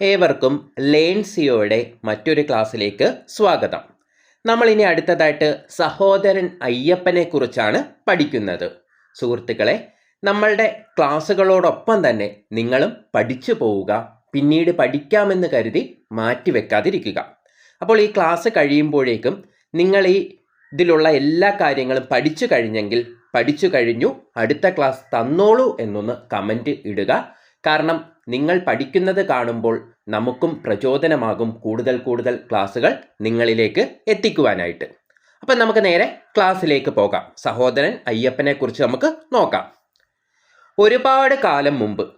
ഏവർക്കും ലേൺസിയോയുടെ മറ്റൊരു ക്ലാസ്സിലേക്ക് സ്വാഗതം. നമ്മൾ ഇനി അടുത്തതായിട്ട് സഹോദരൻ അയ്യപ്പനെ കുറിച്ചാണ് പഠിക്കുന്നത്. സുഹൃത്തുക്കളെ നമ്മളുടെ ക്ലാസ്സുകളോടൊപ്പം തന്നെ നിങ്ങളും പഠിച്ചു പോവുക പിന്നീട് പഠിക്കാമെന്ന് കരുതി മാറ്റിവെക്കാതിരിക്കുക അപ്പോൾ ഈ ക്ലാസ് കഴിയുമ്പോഴേക്കും നിങ്ങൾ ഈ ഇതിലുള്ള എല്ലാ കാര്യങ്ങളും പഠിച്ചു കഴിഞ്ഞെങ്കിൽ പഠിച്ചു കഴിഞ്ഞു അടുത്ത ക്ലാസ് തന്നോളൂ എന്നൊന്ന് കമന്റ് ഇടുക. കാരണം നിങ്ങൾ പഠിക്കുന്നത് കാണുമ്പോൾ നമുക്കും പ്രചോദനമാകും കൂടുതൽ കൂടുതൽ ക്ലാസ്സുകൾ നിങ്ങളിലേക്ക് എത്തിക്കുവാനായിട്ട്. അപ്പം നമുക്ക് നേരെ ക്ലാസ്സിലേക്ക് പോകാം. സഹോദരൻ അയ്യപ്പനെ കുറിച്ച് നമുക്ക് നോക്കാം. ഒരുപാട് കാലം മുമ്പ്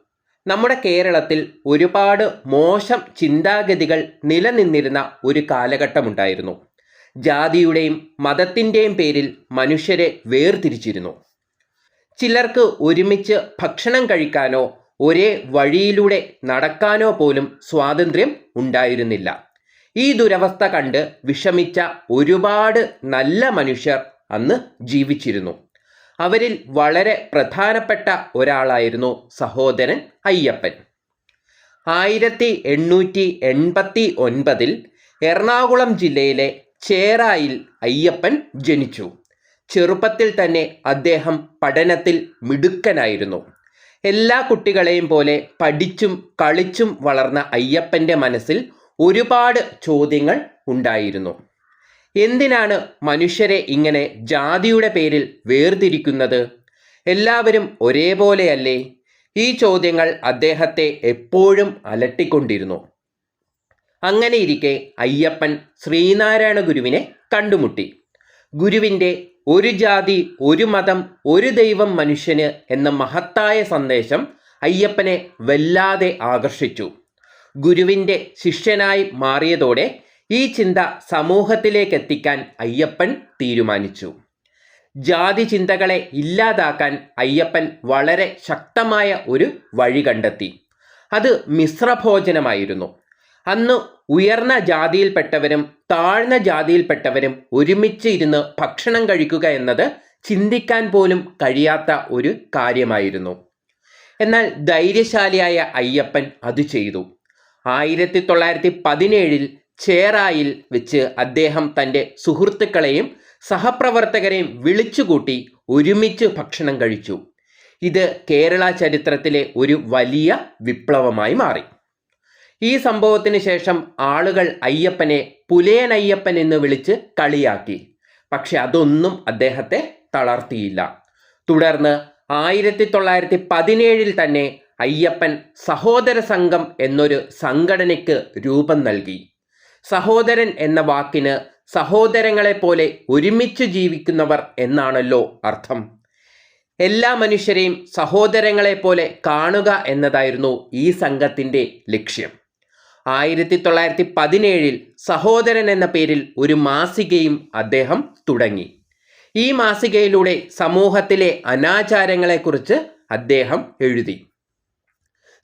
നമ്മുടെ കേരളത്തിൽ ഒരുപാട് മോശം ചിന്താഗതികൾ നിലനിന്നിരുന്ന ഒരു കാലഘട്ടമുണ്ടായിരുന്നു ജാതിയുടെയും മതത്തിന്റെയും പേരിൽ മനുഷ്യരെ വേർതിരിച്ചിരുന്നു. ചിലർക്ക് ഒരുമിച്ച് ഭക്ഷണം കഴിക്കാനോ ഒരേ വഴിയിലൂടെ നടക്കാനോ പോലും സ്വാതന്ത്ര്യം ഉണ്ടായിരുന്നില്ല. ഈ ദുരവസ്ഥ കണ്ട് വിഷമിച്ച ഒരുപാട് നല്ല മനുഷ്യർ അന്ന് ജീവിച്ചിരുന്നു. അവരിൽ വളരെ പ്രധാനപ്പെട്ട ഒരാളായിരുന്നു സഹോദരൻ അയ്യപ്പൻ. ആയിരത്തി എണ്ണൂറ്റി എൺപത്തി ഒൻപതിൽ എറണാകുളം ജില്ലയിലെ ചേറായിൽ അയ്യപ്പൻ ജനിച്ചു. ചെറുപ്പത്തിൽ തന്നെ അദ്ദേഹം പഠനത്തിൽ മിടുക്കനായിരുന്നു. എല്ലാ കുട്ടികളെയും പോലെ പഠിച്ചും കളിച്ചും വളർന്ന അയ്യപ്പന്റെ മനസ്സിൽ ഒരുപാട് ചോദ്യങ്ങൾ ഉണ്ടായിരുന്നു. എന്തിനാണ് മനുഷ്യരെ ഇങ്ങനെ ജാതിയുടെ പേരിൽ വേർതിരിക്കുന്നത്? എല്ലാവരും ഒരേപോലെയല്ലേ? ഈ ചോദ്യങ്ങൾ അദ്ദേഹത്തെ എപ്പോഴും അലട്ടിക്കൊണ്ടിരുന്നു. അങ്ങനെയിരിക്കെ അയ്യപ്പൻ ശ്രീനാരായണ ഗുരുവിനെ കണ്ടുമുട്ടി. ഗുരുവിന്റെ ഒരു ജാതി ഒരു മതം ഒരു ദൈവം മനുഷ്യന് എന്ന മഹത്തായ സന്ദേശം അയ്യപ്പനെ വല്ലാതെ ആകർഷിച്ചു. ഗുരുവിന്റെ ശിഷ്യനായി മാറിയതോടെ ഈ ചിന്ത സമൂഹത്തിലേക്ക് എത്തിക്കാൻ അയ്യപ്പൻ തീരുമാനിച്ചു. ജാതി ചിന്തകളെ ഇല്ലാതാക്കാൻ അയ്യപ്പൻ വളരെ ശക്തമായ ഒരു വഴി കണ്ടെത്തി. അത് മിശ്രഭോജനമായിരുന്നു. അന്ന് ഉയർന്ന ജാതിയിൽപ്പെട്ടവരും താഴ്ന്ന ജാതിയിൽപ്പെട്ടവരും ഒരുമിച്ച് ഇരുന്ന് ഭക്ഷണം കഴിക്കുക എന്നത് ചിന്തിക്കാൻ പോലും കഴിയാത്ത ഒരു കാര്യമായിരുന്നു. എന്നാൽ ധൈര്യശാലിയായ അയ്യപ്പൻ അത് ചെയ്തു. ആയിരത്തി തൊള്ളായിരത്തി പതിനേഴിൽ ചേറായിൽ വെച്ച് അദ്ദേഹം തന്റെ സുഹൃത്തുക്കളെയും സഹപ്രവർത്തകരെയും വിളിച്ചുകൂട്ടി ഒരുമിച്ച് ഭക്ഷണം കഴിച്ചു. ഇത് കേരള ചരിത്രത്തിലെ ഒരു വലിയ വിപ്ലവമായി മാറി. ഈ സംഭവത്തിന് ശേഷം ആളുകൾ അയ്യപ്പനെ പുലയൻ അയ്യപ്പൻ എന്ന് വിളിച്ച് കളിയാക്കി. പക്ഷെ അതൊന്നും അദ്ദേഹത്തെ തളർത്തിയില്ല. തുടർന്ന് ആയിരത്തി തൊള്ളായിരത്തി പതിനേഴിൽ തന്നെ അയ്യപ്പൻ സഹോദര സംഘം എന്നൊരു സംഘടനയ്ക്ക് രൂപം നൽകി. സഹോദരൻ എന്ന വാക്കിന് സഹോദരങ്ങളെ പോലെ ഒരുമിച്ച് ജീവിക്കുന്നവർ എന്നാണല്ലോ അർത്ഥം. എല്ലാ മനുഷ്യരെയും സഹോദരങ്ങളെ പോലെ കാണുക എന്നതായിരുന്നു ഈ സംഘത്തിന്റെ ലക്ഷ്യം. ആയിരത്തി തൊള്ളായിരത്തി പതിനേഴിൽ സഹോദരൻ എന്ന പേരിൽ ഒരു മാസികയും അദ്ദേഹം തുടങ്ങി. ഈ മാസികയിലൂടെ സമൂഹത്തിലെ അനാചാരങ്ങളെക്കുറിച്ച് അദ്ദേഹം എഴുതി.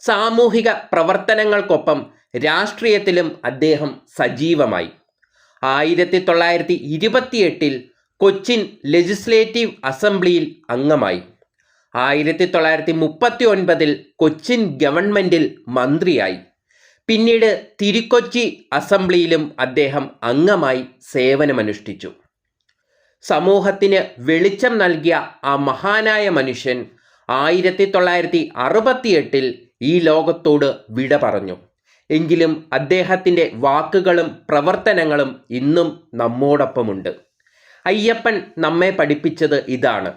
സാമൂഹിക പ്രവർത്തനങ്ങൾക്കൊപ്പം രാഷ്ട്രീയത്തിലും അദ്ദേഹം സജീവമായി. ആയിരത്തി തൊള്ളായിരത്തി ഇരുപത്തിയെട്ടിൽ കൊച്ചിൻ ലെജിസ്ലേറ്റീവ് അസംബ്ലിയിൽ അംഗമായി. ആയിരത്തി തൊള്ളായിരത്തി മുപ്പത്തി ഒൻപതിൽ കൊച്ചിൻ ഗവൺമെന്റിൽ മന്ത്രിയായി. പിന്നീട് തിരുക്കൊച്ചി അസംബ്ലിയിലും അദ്ദേഹം അംഗമായി സേവനമനുഷ്ഠിച്ചു. സമൂഹത്തിന് വെളിച്ചം നൽകിയ ആ മഹാനായ മനുഷ്യൻ ആയിരത്തി തൊള്ളായിരത്തി അറുപത്തിയെട്ടിൽ ഈ ലോകത്തോട് വിട പറഞ്ഞു. എങ്കിലും അദ്ദേഹത്തിന്റെ വാക്കുകളും പ്രവർത്തനങ്ങളും ഇന്നും നമ്മോടൊപ്പമുണ്ട്. അയ്യപ്പൻ നമ്മെ പഠിപ്പിച്ചത് ഇതാണ്.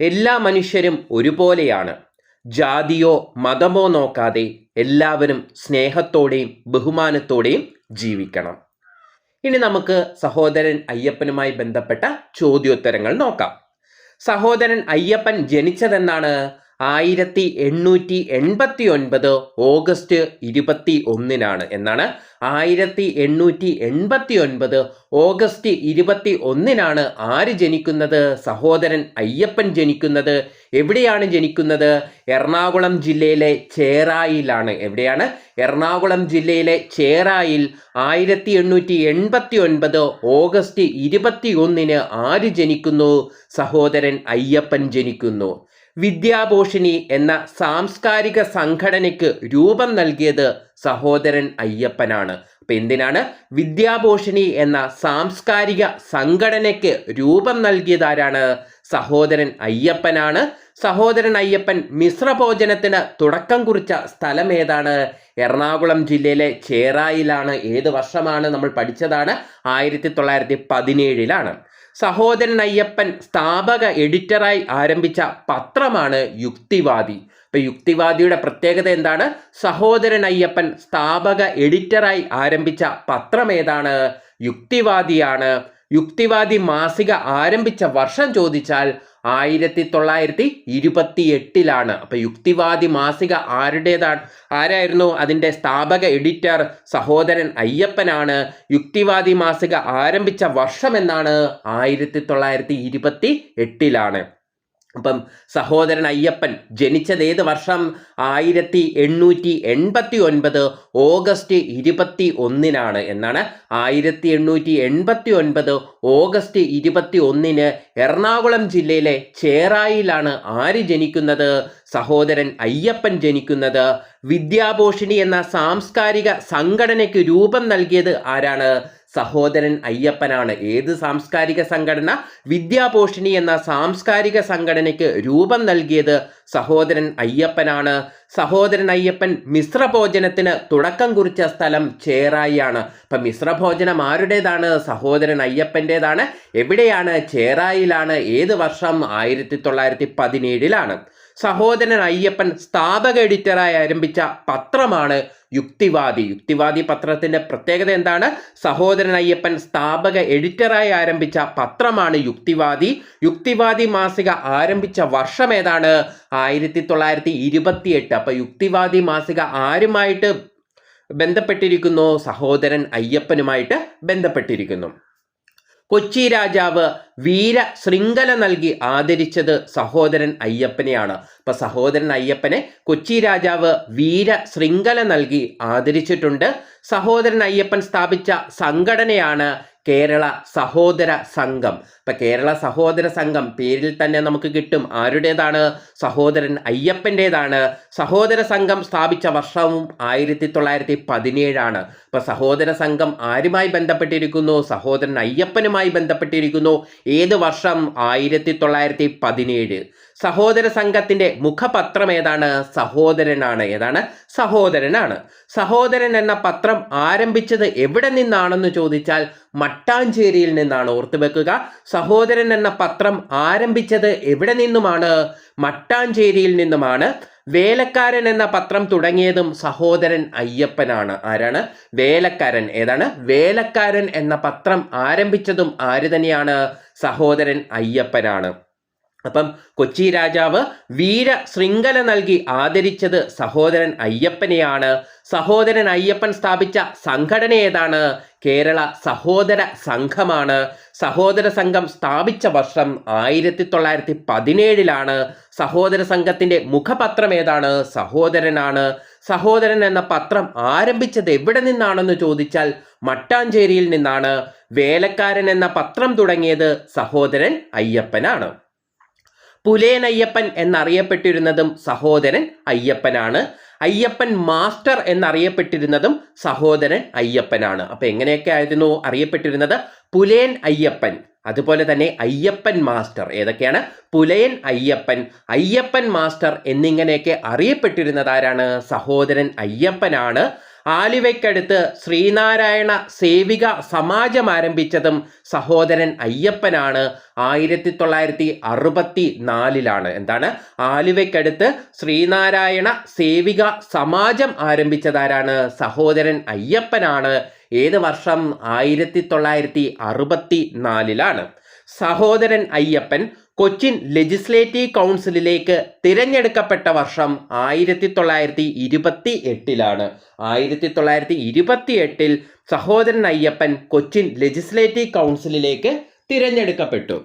എല്ലാ മനുഷ്യരും ഒരുപോലെയാണ്. ജാതിയോ മതമോ നോക്കാതെ എല്ലാവരും സ്നേഹത്തോടെയും ബഹുമാനത്തോടെയും ജീവിക്കണം. ഇനി നമുക്ക് സഹോദരൻ അയ്യപ്പനുമായി ബന്ധപ്പെട്ട ചോദ്യോത്തരങ്ങൾ നോക്കാം. സഹോദരൻ അയ്യപ്പൻ ജനിച്ചതെന്നാണ് ആയിരത്തി എണ്ണൂറ്റി എൺപത്തി ഒൻപത് ഓഗസ്റ്റ് ഇരുപത്തി ഒന്നിനാണ് എന്നാണ് ആയിരത്തി എണ്ണൂറ്റി എൺപത്തി ഒൻപത് ഓഗസ്റ്റ് ഇരുപത്തി ഒന്നിനാണ് ആര് ജനിക്കുന്നത്? സഹോദരൻ അയ്യപ്പൻ ജനിക്കുന്നത്. എവിടെയാണ് ജനിക്കുന്നത്? എറണാകുളം ജില്ലയിലെ ചേറായിലാണ്. എവിടെയാണ്? എറണാകുളം ജില്ലയിലെ ചേറായിൽ ആയിരത്തി എണ്ണൂറ്റി എൺപത്തി ഒൻപത് ഓഗസ്റ്റ് ഇരുപത്തി ഒന്നിന് ആര് ജനിക്കുന്നു? സഹോദരൻ അയ്യപ്പൻ ജനിക്കുന്നു. വിദ്യാഭൂഷണി എന്ന സാംസ്കാരിക സംഘടനയ്ക്ക് രൂപം നൽകിയത് സഹോദരൻ അയ്യപ്പനാണ്. അപ്പൊ എന്തിനാണ്? വിദ്യാഭൂഷണി എന്ന സാംസ്കാരിക സംഘടനയ്ക്ക് രൂപം നൽകിയതാരാണ്? സഹോദരൻ അയ്യപ്പനാണ്. സഹോദരൻ അയ്യപ്പൻ മിശ്രഭോജനത്തിന് തുടക്കം കുറിച്ച സ്ഥലം ഏതാണ്? എറണാകുളം ജില്ലയിലെ ചേറായിലാണ്. ഏത് വർഷമാണ് നമ്മൾ പഠിച്ചതാണ്? ആയിരത്തി തൊള്ളായിരത്തി പതിനേഴിലാണ്. സഹോദരൻ അയ്യപ്പൻ സ്ഥാപക എഡിറ്ററായി ആരംഭിച്ച പത്രമാണ് യുക്തിവാദി. ഇപ്പം യുക്തിവാദിയുടെ പ്രത്യേകത എന്താണ്? സഹോദരൻ അയ്യപ്പൻ സ്ഥാപക എഡിറ്ററായി ആരംഭിച്ച പത്രം ഏതാണ്? യുക്തിവാദിയാണ്. യുക്തിവാദി മാസിക ആരംഭിച്ച വർഷം ചോദിച്ചാൽ ആയിരത്തി തൊള്ളായിരത്തി ഇരുപത്തി എട്ടിലാണ് അപ്പൊ യുക്തിവാദി മാസിക ആരുടേതാണ്? ആരായിരുന്നു അതിന്റെ സ്ഥാപക എഡിറ്റർ സഹോദരൻ അയ്യപ്പനാണ്? യുക്തിവാദി മാസിക ആരംഭിച്ച വർഷം എന്നാണ് ആയിരത്തി തൊള്ളായിരത്തി ഇരുപത്തി എട്ടിലാണ് അപ്പം സഹോദരൻ അയ്യപ്പൻ ജനിച്ചത് ഏത് വർഷം ആയിരത്തി എണ്ണൂറ്റി എൺപത്തി ഒൻപത് ഓഗസ്റ്റ് ഇരുപത്തി ഒന്നിനാണ് എന്നാണ്. ആയിരത്തി എണ്ണൂറ്റി എൺപത്തി ഒൻപത് ഓഗസ്റ്റ് ഇരുപത്തി ഒന്നിന് എറണാകുളം ജില്ലയിലെ ചേറായിലാണ് ആര് ജനിക്കുന്നത്? സഹോദരൻ അയ്യപ്പൻ ജനിക്കുന്നത്. വിദ്യാഭൂഷണി എന്ന സാംസ്കാരിക സംഘടനയ്ക്ക് രൂപം നൽകിയത് ആരാണ്? സഹോദരൻ അയ്യപ്പനാണ്. ഏത് സാംസ്കാരിക സംഘടന? വിദ്യാപോഷിണി എന്ന സാംസ്കാരിക സംഘടനയ്ക്ക് രൂപം നൽകിയത് സഹോദരൻ അയ്യപ്പനാണ്. സഹോദരൻ അയ്യപ്പൻ മിശ്രഭോജനത്തിന് തുടക്കം കുറിച്ച സ്ഥലം ചേറായിയാണ്. അപ്പം മിശ്രഭോജനം ആരുടേതാണ്? സഹോദരൻ അയ്യപ്പന്റെതാണ് എവിടെയാണ്? ചേറായിലാണ്. ഏത് വർഷം? ആയിരത്തി തൊള്ളായിരത്തി പതിനേഴിലാണ്. സഹോദരൻ അയ്യപ്പൻ സ്ഥാപക എഡിറ്ററായി ആരംഭിച്ച പത്രമാണ് യുക്തിവാദി. യുക്തിവാദി പത്രത്തിന്റെ പ്രത്യേകത എന്താണ്? സഹോദരൻ അയ്യപ്പൻ സ്ഥാപക എഡിറ്ററായി ആരംഭിച്ച പത്രമാണ് യുക്തിവാദി. യുക്തിവാദി മാസിക ആരംഭിച്ച വർഷം ഏതാണ്? ആയിരത്തി തൊള്ളായിരത്തി ഇരുപത്തി എട്ട് അപ്പൊ യുക്തിവാദി മാസിക ആരുമായിട്ട് ബന്ധപ്പെട്ടിരിക്കുന്നു? സഹോദരൻ അയ്യപ്പനുമായിട്ട് ബന്ധപ്പെട്ടിരിക്കുന്നു. കൊച്ചി രാജാവ് വീര ശൃംഖല നൽകി ആദരിച്ചത് സഹോദരൻ അയ്യപ്പനെയാണ്. അപ്പൊ സഹോദരൻ അയ്യപ്പനെ കൊച്ചി രാജാവ് വീര ശൃംഖല നൽകി ആദരിച്ചിട്ടുണ്ട്. സഹോദരൻ അയ്യപ്പൻ സ്ഥാപിച്ച സംഘടനയാണ് കേരള സഹോദര സംഘം. ഇപ്പൊ കേരള സഹോദര സംഘം പേരിൽ തന്നെ നമുക്ക് കിട്ടും. ആരുടേതാണ്? സഹോദരൻ അയ്യപ്പന്റെതാണ്. സഹോദര സംഘം സ്ഥാപിച്ച വർഷവും ആയിരത്തി തൊള്ളായിരത്തി പതിനേഴാണ് ഇപ്പൊ സഹോദര സംഘം ആരുമായി ബന്ധപ്പെട്ടിരിക്കുന്നു? സഹോദരൻ അയ്യപ്പനുമായി ബന്ധപ്പെട്ടിരിക്കുന്നു. ഏത് വർഷം ആയിരത്തി തൊള്ളായിരത്തി പതിനേഴ് സഹോദര സംഘത്തിന്റെ മുഖപത്രം ഏതാണ്? സഹോദരനാണ്. ഏതാണ്? സഹോദരനാണ്. സഹോദരൻ എന്ന പത്രം ആരംഭിച്ചത് എവിടെ നിന്നാണെന്ന് ചോദിച്ചാൽ മട്ടാഞ്ചേരിയിൽ നിന്നാണ്. ഓർത്തു വെക്കുക. സഹോദരൻ എന്ന പത്രം ആരംഭിച്ചത് എവിടെ നിന്നുമാണ്? മട്ടാഞ്ചേരിയിൽ നിന്നുമാണ്. വേലക്കാരൻ എന്ന പത്രം തുടങ്ങിയതും സഹോദരൻ അയ്യപ്പനാണ്. ആരാണ്? വേലക്കാരൻ. ഏതാണ്? വേലക്കാരൻ എന്ന പത്രം ആരംഭിച്ചതും ആര് തന്നെയാണ്? സഹോദരൻ അയ്യപ്പനാണ്. അപ്പം കൊച്ചി രാജാവ് വീര ശൃംഖല നൽകി ആദരിച്ചത് സഹോദരൻ അയ്യപ്പനെയാണ്. സഹോദരൻ അയ്യപ്പൻ സ്ഥാപിച്ച സംഘടന ഏതാണ്? കേരള സഹോദര സംഘമാണ്. സഹോദര സംഘം സ്ഥാപിച്ച വർഷം ആയിരത്തി തൊള്ളായിരത്തി പതിനേഴിലാണ് സഹോദര സംഘത്തിന്റെ മുഖപത്രം ഏതാണ്? സഹോദരനാണ്. സഹോദരൻ എന്ന പത്രം ആരംഭിച്ചത് എവിടെ നിന്നാണെന്ന് ചോദിച്ചാൽ മട്ടാഞ്ചേരിയിൽ നിന്നാണ്. വേലക്കാരൻ എന്ന പത്രം തുടങ്ങിയത് സഹോദരൻ അയ്യപ്പനാണ്. പുലേൻ അയ്യപ്പൻ എന്നറിയപ്പെട്ടിരുന്നതും സഹോദരൻ അയ്യപ്പനാണ്. അയ്യപ്പൻ മാസ്റ്റർ എന്നറിയപ്പെട്ടിരുന്നതും സഹോദരൻ അയ്യപ്പനാണ്. അപ്പൊ എങ്ങനെയൊക്കെ ആയിരുന്നു അറിയപ്പെട്ടിരുന്നത്? പുലയൻ അയ്യപ്പൻ. അതുപോലെ തന്നെ അയ്യപ്പൻ മാസ്റ്റർ. ഏതൊക്കെയാണ്? പുലയൻ അയ്യപ്പൻ. അയ്യപ്പൻ മാസ്റ്റർ എന്നിങ്ങനെയൊക്കെ അറിയപ്പെട്ടിരുന്നത് ആരാണ്? സഹോദരൻ അയ്യപ്പനാണ്. ആലുവയ്ക്കടുത്ത് ശ്രീനാരായണ സേവിക സമാജം ആരംഭിച്ചതും സഹോദരൻ അയ്യപ്പനാണ്. ആയിരത്തി തൊള്ളായിരത്തി അറുപത്തി നാലിലാണ് എന്താണ്? ആലുവയ്ക്കടുത്ത് ശ്രീനാരായണ സേവിക സമാജം ആരംഭിച്ചതാരാണ്? സഹോദരൻ അയ്യപ്പനാണ്. ഏത് വർഷം? ആയിരത്തി തൊള്ളായിരത്തി അറുപത്തി നാലിലാണ് സഹോദരൻ അയ്യപ്പൻ കൊച്ചിൻ ലെജിസ്ലേറ്റീവ് കൗൺസിലിലേക്ക് തിരഞ്ഞെടുക്കപ്പെട്ട വർഷം ആയിരത്തി തൊള്ളായിരത്തി ഇരുപത്തി എട്ടിലാണ് ആയിരത്തി തൊള്ളായിരത്തി ഇരുപത്തി എട്ടിൽ സഹോദരൻ അയ്യപ്പൻ കൊച്ചിൻ ലെജിസ്ലേറ്റീവ് കൗൺസിലിലേക്ക് തിരഞ്ഞെടുക്കപ്പെട്ടു.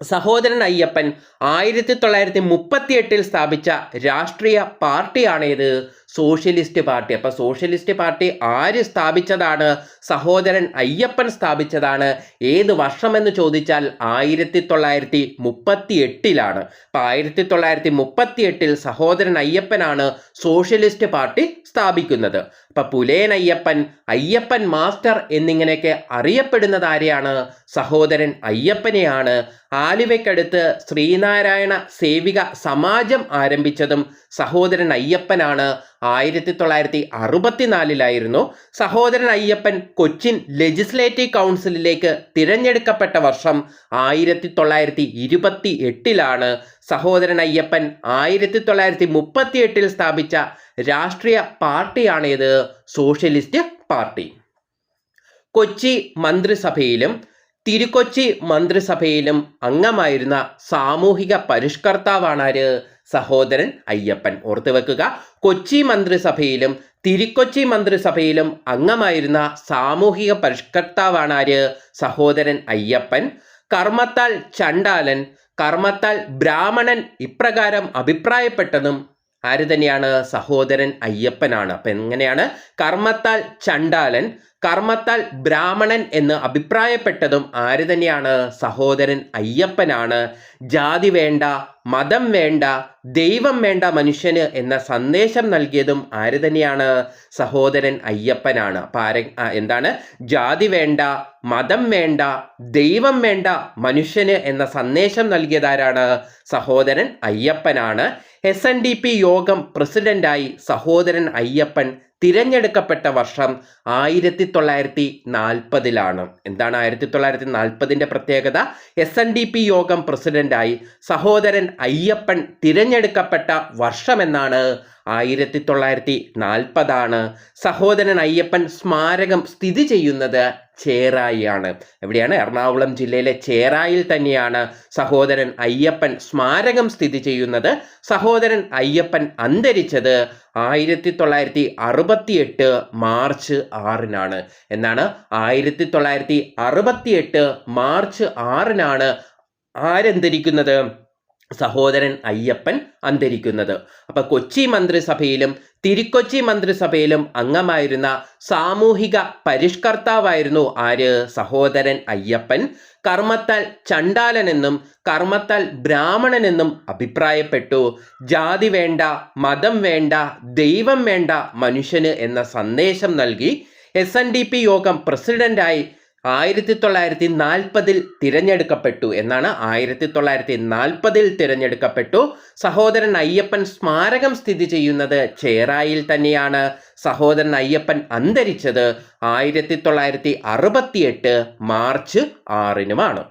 സഹോദരൻ അയ്യപ്പൻ ആയിരത്തി തൊള്ളായിരത്തി മുപ്പത്തി എട്ടിൽ സ്ഥാപിച്ച രാഷ്ട്രീയ പാർട്ടിയാണ് ഇത് സോഷ്യലിസ്റ്റ് പാർട്ടി. അപ്പോൾ സോഷ്യലിസ്റ്റ് പാർട്ടി ആര് സ്ഥാപിച്ചതാണ്? സഹോദരൻ അയ്യപ്പൻ സ്ഥാപിച്ചതാണ്. ഏത് വർഷമെന്ന് ചോദിച്ചാൽ ആയിരത്തി തൊള്ളായിരത്തി മുപ്പത്തി എട്ടിലാണ് അപ്പം ആയിരത്തി തൊള്ളായിരത്തി മുപ്പത്തി എട്ടിൽ സഹോദരൻ അയ്യപ്പനാണ് സോഷ്യലിസ്റ്റ് പാർട്ടി സ്ഥാപിക്കുന്നത്. അപ്പോൾ പുലേൻ അയ്യപ്പൻ അയ്യപ്പൻ മാസ്റ്റർ എന്നിങ്ങനെയൊക്കെ അറിയപ്പെടുന്നത് ആരെയാണ്? സഹോദരൻ അയ്യപ്പനെയാണ്. ആലുവയ്ക്കടുത്ത് ശ്രീനാരായണ സേവിക സമാജം ആരംഭിച്ചതും സഹോദരൻ അയ്യപ്പനാണ്. ആയിരത്തി തൊള്ളായിരത്തി അറുപത്തിനാലിലായിരുന്നു സഹോദരൻ അയ്യപ്പൻ കൊച്ചിൻ ലെജിസ്ലേറ്റീവ് കൗൺസിലിലേക്ക് തിരഞ്ഞെടുക്കപ്പെട്ട വർഷം ആയിരത്തി തൊള്ളായിരത്തി ഇരുപത്തി എട്ടിലാണ് സഹോദരൻ അയ്യപ്പൻ ആയിരത്തി തൊള്ളായിരത്തി മുപ്പത്തി എട്ടിൽ സ്ഥാപിച്ച രാഷ്ട്രീയ പാർട്ടിയാണേത് സോഷ്യലിസ്റ്റ് പാർട്ടി. കൊച്ചി മന്ത്രിസഭയിലും തിരുക്കൊച്ചി മന്ത്രിസഭയിലും അംഗമായിരുന്ന സാമൂഹിക പരിഷ്കർത്താവാണ് ആര്? സഹോദരൻ അയ്യപ്പൻ. ഓർത്തു വെക്കുക കൊച്ചി മന്ത്രിസഭയിലും തിരുക്കൊച്ചി മന്ത്രിസഭയിലും അംഗമായിരുന്ന സാമൂഹിക പരിഷ്കർത്താവാണ് ആര്? സഹോദരൻ അയ്യപ്പൻ. കർമ്മത്താൽ ചണ്ടാലൻ കർമ്മത്താൽ ബ്രാഹ്മണൻ ഇപ്രകാരം അഭിപ്രായപ്പെട്ടതും ആര് തന്നെയാണ്? സഹോദരൻ അയ്യപ്പനാണ്. അപ്പം എങ്ങനെയാണ്? കർമ്മത്താൽ ചണ്ടാലൻ കർമ്മത്താൽ ബ്രാഹ്മണൻ എന്ന് അഭിപ്രായപ്പെട്ടതും ആര് തന്നെയാണ്? സഹോദരൻ അയ്യപ്പനാണ്. ജാതി വേണ്ട മതം വേണ്ട ദൈവം വേണ്ട മനുഷ്യന് എന്ന സന്ദേശം നൽകിയതും ആര് തന്നെയാണ്? സഹോദരൻ അയ്യപ്പനാണ്. അപ്പം ആരെ എന്താണ്? ജാതി വേണ്ട മതം വേണ്ട ദൈവം വേണ്ട മനുഷ്യന് എന്ന സന്ദേശം നൽകിയതാരാണ് സഹോദരൻ അയ്യപ്പനാണ്. S N D P Yogam പ്രസിഡന്റായി സഹോദരൻ അയ്യപ്പൻ തിരഞ്ഞെടുക്കപ്പെട്ട വർഷം ആയിരത്തി തൊള്ളായിരത്തി നാൽപ്പതിലാണ് എന്താണ് ആയിരത്തി തൊള്ളായിരത്തി നാൽപ്പതിന്റെ പ്രത്യേകത? എസ് എൻ ഡി പി യോഗം പ്രസിഡന്റായി സഹോദരൻ അയ്യപ്പൻ തിരഞ്ഞെടുക്കപ്പെട്ട വർഷമെന്നാണ് ആയിരത്തി തൊള്ളായിരത്തി നാൽപ്പതാണ് സഹോദരൻ അയ്യപ്പൻ സ്മാരകം സ്ഥിതി ചെയ്യുന്നത് ചേറായിയാണ്. എവിടെയാണ്? എറണാകുളം ജില്ലയിലെ ചേറായിൽ തന്നെയാണ് സഹോദരൻ അയ്യപ്പൻ സ്മാരകം സ്ഥിതി ചെയ്യുന്നത്. സഹോദരൻ അയ്യപ്പൻ അന്തരിച്ചത് ആയിരത്തി തൊള്ളായിരത്തി അറുപത്തിയെട്ട് മാർച്ച് ആറിനാണ്. എന്നാണ് ആയിരത്തി തൊള്ളായിരത്തി അറുപത്തിയെട്ട് മാർച്ച് ആറിനാണ് ആരന്തരിക്കുന്നത് സഹോദരൻ അയ്യപ്പൻ അന്തരിക്കുന്നത്. അപ്പൊ കൊച്ചി മന്ത്രിസഭയിലും തിരുക്കൊച്ചി മന്ത്രിസഭയിലും അംഗമായിരുന്ന സാമൂഹിക പരിഷ്കർത്താവായിരുന്നു ആര്? സഹോദരൻ അയ്യപ്പൻ. കർമ്മത്താൽ ചണ്ടാലനെന്നും കർമ്മത്താൽ ബ്രാഹ്മണനെന്നും അഭിപ്രായപ്പെട്ടു. ജാതി വേണ്ട മതം വേണ്ട ദൈവം വേണ്ട മനുഷ്യന് എന്ന സന്ദേശം നൽകി. എസ് യോഗം പ്രസിഡന്റായി ആയിരത്തി തൊള്ളായിരത്തി നാൽപ്പതിൽ തിരഞ്ഞെടുക്കപ്പെട്ടു എന്നാണ് ആയിരത്തി തൊള്ളായിരത്തി നാൽപ്പതിൽ തിരഞ്ഞെടുക്കപ്പെട്ടു. സഹോദരൻ അയ്യപ്പൻ സ്മാരകം സ്ഥിതി ചെയ്യുന്നത് ചേറായിൽ തന്നെയാണ്. സഹോദരൻ അയ്യപ്പൻ അന്തരിച്ചത് ആയിരത്തി തൊള്ളായിരത്തി അറുപത്തിയെട്ട് മാർച്ച് ആറിനുമാണ്.